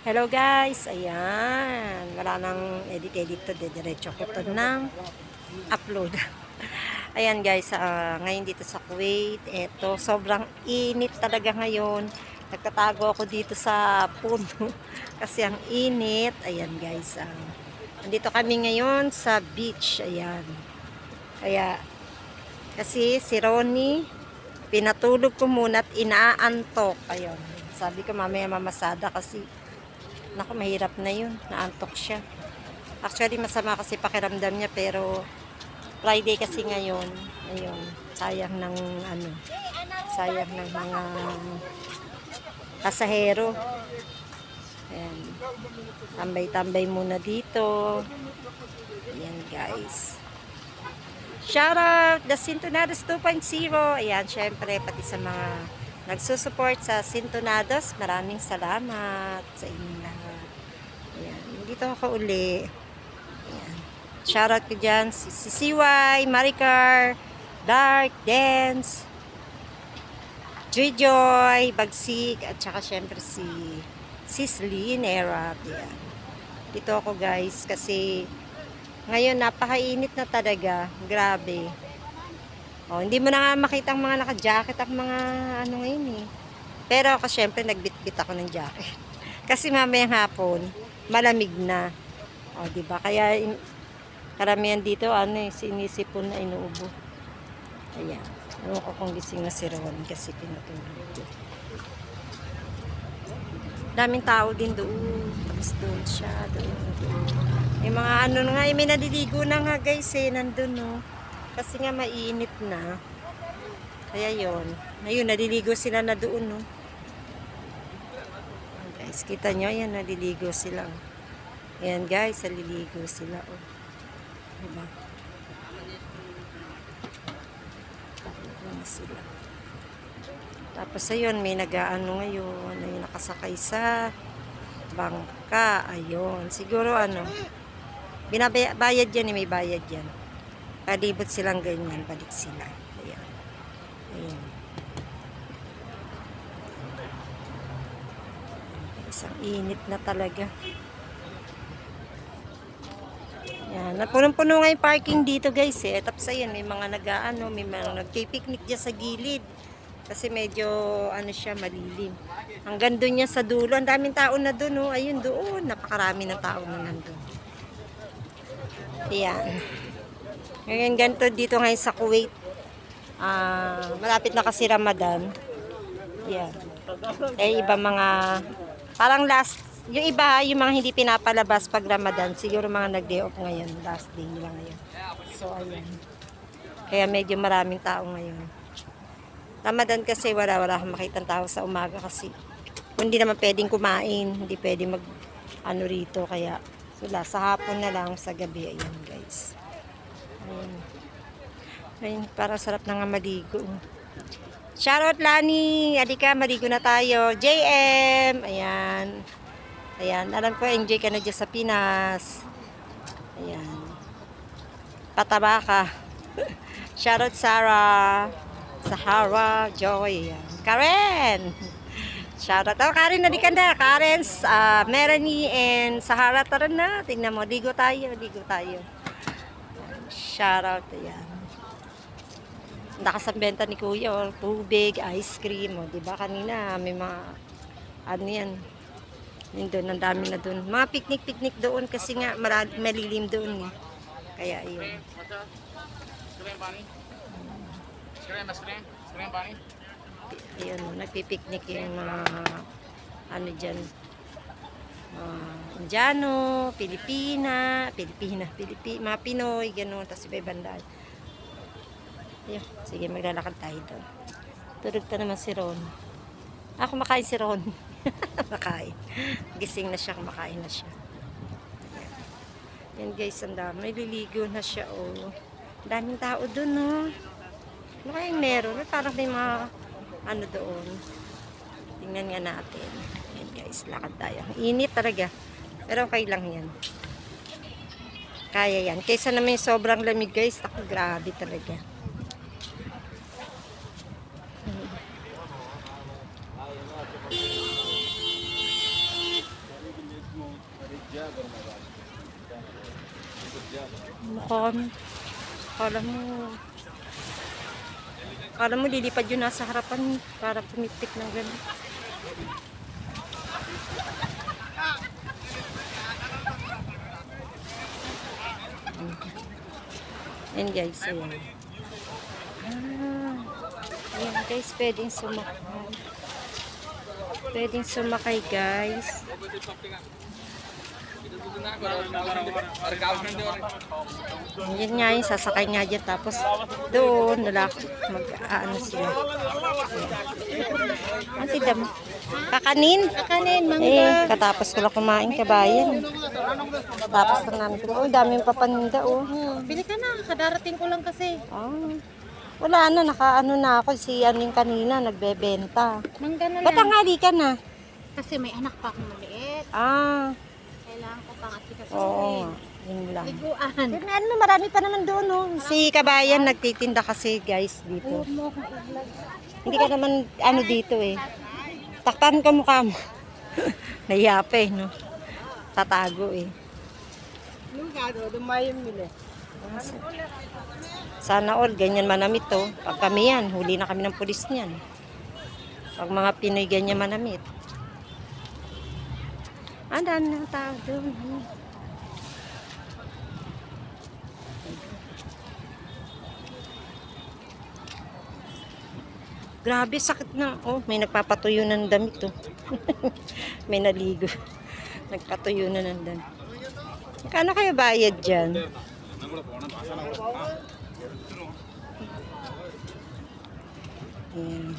Hello guys, ayan. Wala nang edit-edit to, diretso ko to ng upload. ayan guys, ah, ngayon dito sa Kuwait, eto, sobrang init talaga ngayon. Nagtatago ako dito sa puno kasi ang init. Ayan guys, ah, nandito kami ngayon sa beach, ayan. Kaya, kasi si Ronnie, pinatulog ko muna at inaantok. Ayun. Sabi ko mamaya mamasada kasi Naku, mahirap na yun. Naantok siya. Actually, masama kasi pakiramdam niya pero Friday kasi ngayon. Ayun. Sayang ng ano. Sayang ng mga pasahero. Ayan. Tambay-tambay muna dito. Ayan guys. Shout out the Sintonados 2.0. Ayan, syempre pati sa mga nagsusupport sa Sintonados. Maraming salamat sa inyo lahat. Dito ako uli. Ayan. Shout out ko dyan si, si CY, Maricar, Dark, Dance, Joy Bagsik, at saka syempre si Sisley Nera. Ayan. Dito ako guys kasi ngayon napakainit na talaga. Grabe. Oh, hindi mo na nga makita ang mga naka-jacket ang mga ano ngayon eh. Pero ako syempre nagbitbit ako ng jacket. Kasi mamayang hapon, malamig na. O, di ba? Kaya in, karamihan dito ano eh, sinisipon na inuubo. Ayan. Ewan ko kung gising na si Ron kasi pinatulog ko. Daming tao din doon. Tapos doon siya, doon, doon. May mga ano nga, eh, may naliligo na nga guys eh, nandun no. Kasi nga mainit na. Kaya yon Ayun, naliligo sila na doon no. Ayan, Guys, kita nyo, yan, naliligo sila. oh. Ayan guys, naliligo sila. Oh. Diba? Sila. Tapos ayun, may nag-ano ngayon, may nakasakay sa bangka. Ayun, siguro ano, binabayad yan, eh, may bayad yan. Palibot silang ganyan, balik sila. Ayan. Ayan. Isang init na talaga. Yan. Punong-puno nga yung parking dito guys eh. Tapos ayan, may mga nag-ano, may mga nagpipiknik dyan sa gilid. Kasi medyo ano siya, malilim. Hanggang doon yan sa dulo. Ang daming tao na doon oh. Ayun doon. Napakarami ng tao na nandun. Ayan. Ngayon ganito dito ngayon sa Kuwait. Ah, malapit na kasi Ramadan. Yan. Eh iba mga parang last yung iba yung mga hindi pinapalabas pag Ramadan, siguro mga nag-day off ngayon, last day nila ngayon. So ayan. Kaya medyo maraming tao ngayon. Ramadan kasi wala wala kang makitang tao sa umaga kasi hindi naman pwedeng kumain, hindi pwedeng mag ano rito kaya sila sa hapon na lang sa gabi ayan guys. Ayun. Ayun, parang sarap na nga maligo. Shoutout Lani! Alika, maligo na tayo. JM! Ayan. Ayan, alam ko, enjoy ka na dyan sa Pinas. Ayan. Pataba ka. Shoutout Sarah. Sahara, Joy. Ayan. Karen! Shoutout. Oh, Karen, nalikan na. Karen, uh, Melanie, and Sahara. Tara na. Tingnan mo. Ligo tayo. Ligo tayo. Shoutout. Ayan. Lakas ang benta ni Kuya. Oh. Tubig, ice cream. Oh. Diba kanina may mga ano yan. Yun doon, ang dami na doon. Mga picnic-picnic doon kasi nga marami, malilim doon. Eh. Kaya yun. Ayun, nagpipiknik yung mga ano dyan. Uh, Indiano, Pilipina, Pilipina, Pilipi, mga Pinoy, gano'n, tapos iba bandaan. Ayun, sige, maglalakad tayo doon. Tulog pa naman si Ron. Ah, kumakain si Ron. Makain. Gising na siya, kumakain na siya. Yan guys, ang dami. Liligo na siya, oh. Daming tao doon, oh. Ano kayang meron? Parang may mga ano doon. Tingnan nga natin. Yan guys, lakad tayo. Init talaga. Pero okay lang yan. Kaya yan. Kaysa naman yung sobrang lamig guys. Ako, grabe talaga. Mukhang, kala mo, kala mo lilipad yun nasa harapan para pumipik ng gano'n. Ayan guys, ayan. Ah, ayan guys, pwedeng sumakay. Pwedeng sumakay guys. Yan nga yung sasakay nga dyan. Tapos doon, nalak, mag, ano sila. Ang tidam. Kakanin? Kakanin, Eh, katapos ko lang kumain, kabayan. Tapos lang namin. Oh, daming papaninda, oh. Bili ka na, kadarating ko lang kasi. Ah. Wala na, nakaano na ako. Si ano yung kanina, nagbebenta. Mangga na Ba't lang. tanghali ka na? Kasi may anak pa akong maliit. Ah, Kailangan ko pang asikasuhin. oo. Yun lang. Liguan. Yun, ano, marami pa naman doon, no? Si Kabayan nagtitinda kasi, guys, dito. Hindi ka naman, ano dito eh. Takpan ka mukha mo. Nahiya pa eh, no? Tatago eh. Sana all, ganyan manamit to. Pag kami yan, huli na kami ng pulis niyan. Pag mga Pinoy ganyan manamit. Ah, dami ng tao doon. Grabe, sakit na. Oh, may nagpapatuyo ng damit to. may naligo. Nagpatuyo na ng damit. Kano kaya bayad dyan? Ayan.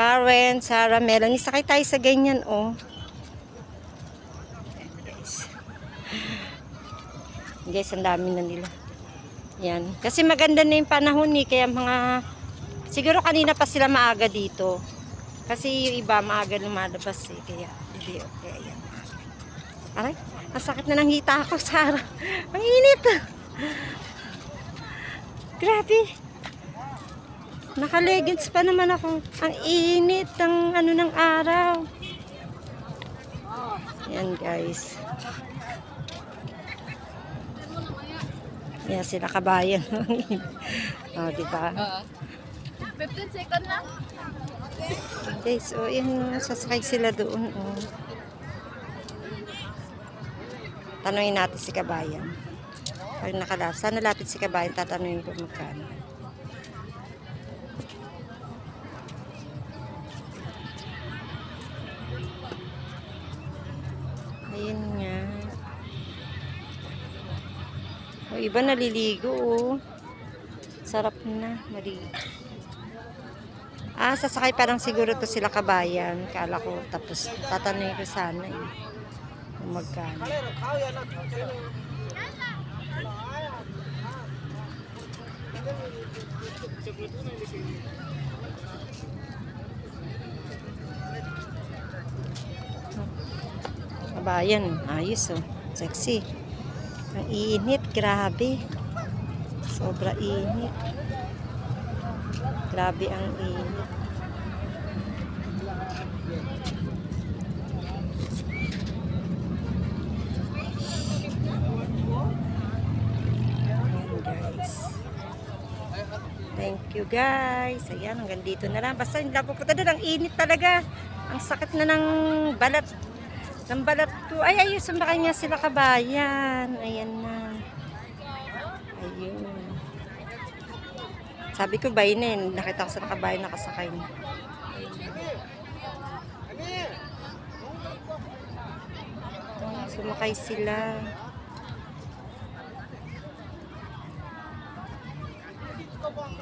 Karen, Sarah, Melanie, sakay tayo sa ganyan, oh. Ayan, guys. Guys, ang dami na nila. Yan. Kasi maganda na yung panahon eh, kaya mga, siguro kanina pa sila maaga dito. Kasi yung iba maaga lumalabas eh, kaya, hindi, okay, ayan. Aray, ang sakit na ng hita ako, Sarah. Ang init. Grabe. Naka-leggings pa naman ako. Ang init ng ano ng araw. Yan guys. Yan sila kabayan. oh, di ba? 15 second lang. Guys, oh, yan sasakay sila doon. Oh. Tanungin natin si kabayan. Pag nakala, sana lapit si kabayan, tatanungin ko magkano. Iba naliligo, oh. Sarap na, maligo. Ah, sasakay pa lang siguro to sila kabayan. Kala ko, tapos tatanungin ko sana eh. Kung magkano. Kabayan, ayos oh. Sexy. Ang init, grabe. Sobra init. Grabe ang init. Thank you guys. Ayan, hanggang dito na lang. Basta hindi lang pupunta doon. Ang init talaga. Ang sakit na ng balat. Ng balat ko. Ay, ayun, sumakay niya sila kabayan. Ayan na. Ayun. Sabi ko ba yun eh, nakita ko sa nakabayan nakasakay na. Ah, Sumakay sila.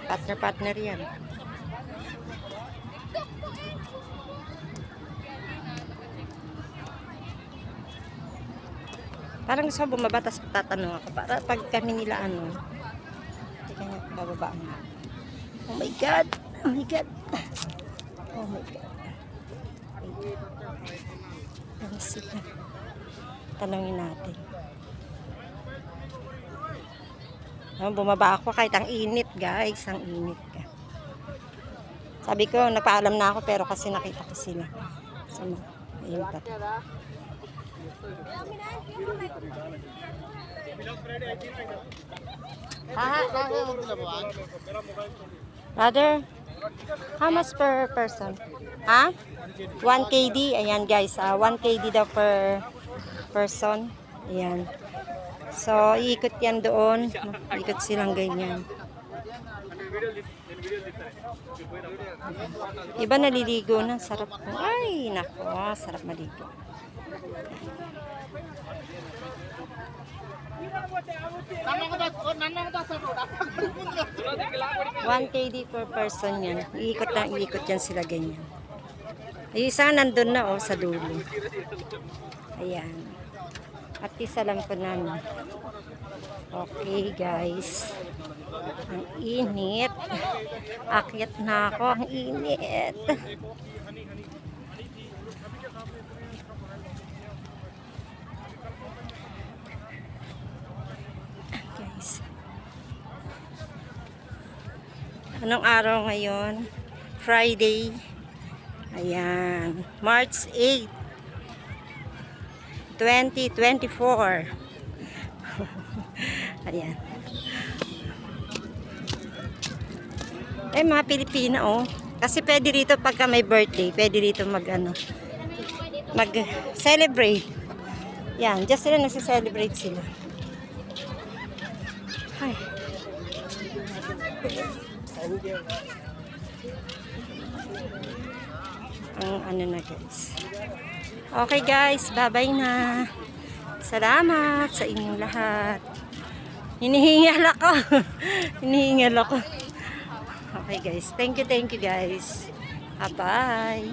Partner-partner yan. Parang gusto ko bumaba, tapos tatanong ako. Para pag kami nila ano, hindi kanya bababa nga. Oh my God! Oh my God! Oh my God! Ano sila? Tanongin natin. Oh, bumaba ako kahit ang init guys, ang init. Sabi ko, nagpaalam na ako pero kasi nakita ko sila. Mga, ayun pa. Brother, how much per person? Ha? 1 KD. Ayan guys, ah 1 KD daw per person. Ayan. So, iikot yan doon. Ikot silang ganyan. Iba naliligo na. Sarap. Ay, nako. Sarap maligo. 1 KD per person yan. Iikot na iikot yan sila ganyan. Ay, isa nandun na oh, sa dulo. Ayan. At isa lang po namin. Okay guys. Ang init. Akyat na ako. Ang init. Guys. Anong araw ngayon? Friday. Ayan. March 8. 2024. Ayan. Eh, mga Pilipina, oh. Kasi pwede rito pagka may birthday, pwede rito mag, ano, mag-celebrate. Yan, just sila nagsa-celebrate sila. Ang ano na guys. Okay guys, bye-bye na. Salamat sa inyong lahat. Hinihingal ako. Hinihingal ako. Okay guys, thank you, thank you guys. Ah, Bye.